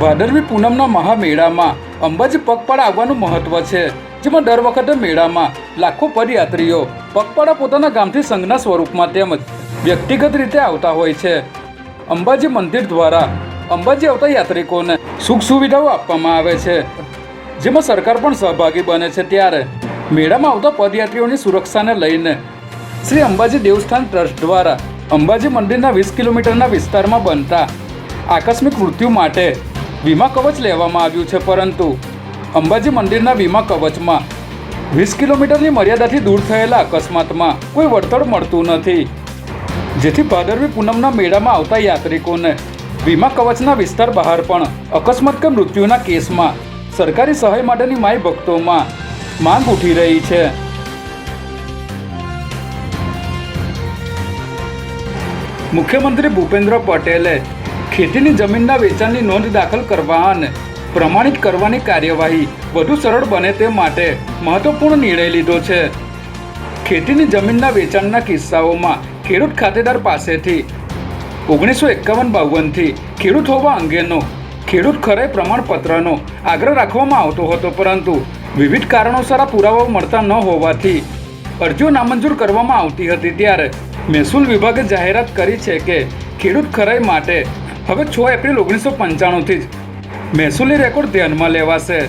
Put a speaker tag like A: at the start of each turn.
A: ભાદરવી પૂનમના મહામેળામાં અંબાજી પગપાળા આવવાનું મહત્વ છે. જેમાં દર વખતે મેળામાં લાખો પદયાત્રીઓ પગપાળા પોતાના ગામથી સંઘના સ્વરૂપમાં તેમજ વ્યક્તિગત રીતે આવતા હોય છે. અંબાજી મંદિર દ્વારા અંબાજી આવતા યાત્રિકોને સુખ સુવિધાઓ આપવામાં આવે છે. જેમાં સરકાર પણ સહભાગી બને છે ત્યારે મેળામાં આવતા પદયાત્રીઓની સુરક્ષાને લઈને શ્રી અંબાજી દેવસ્થાન ટ્રસ્ટ દ્વારા અંબાજી મંદિરના વીસ કિલોમીટરના વિસ્તારમાં બનતા આકસ્મિક મૃત્યુ માટે વીમા કવચ લેવામાં આવ્યું છે, પરંતુ અંબાજી મંદિરના વીમા કવચમાં વીસ કિલોમીટરની મર્યાદાથી દૂર થયેલા અકસ્માતમાં કોઈ વળતર મળતું નથી. જેથી ભાદરવી પૂનમના મેળામાં આવતા યાત્રિકોને વીમા કવચના વિસ્તાર બહાર પણ અકસ્માત કે મૃત્યુના કેસમાં સરકારી સહાય માટેની માય ભક્તોમાં માંગ ઉઠી રહી છે. મુખ્યમંત્રી ભૂપેન્દ્ર પટેલે ખેતીની જમીનના વેચાણની નોંધ દાખલ કરવા અને પ્રમાણિત કરવાની કાર્યવાહી વધુ સરળ બને તે માટે મહત્વપૂર્ણ નિર્ણય લીધો છે. ખેતીની જમીનના વેચાણના કિસ્સાઓમાં ખેડૂત ખાતેદાર પાસેથી ઓગણીસો એકાવન બાવનથી ખેડૂત હોવા અંગેનો ખેડૂત ખરાઈ પ્રમાણપત્રનો આગ્રહ રાખવામાં આવતો હતો, પરંતુ વિવિધ કારણોસર આ પુરાવાઓ મળતા ન હોવાથી અરજીઓ નામંજૂર કરવામાં આવતી હતી. ત્યારે મહેસૂલ વિભાગે જાહેરાત કરી છે કે ખેડૂત ખરાઈ માટે હવે છ એપ્રિલ ઓગણીસો પંચાણુંથી જ મહેસૂલી રેકોર્ડ ધ્યાનમાં લેવાશે.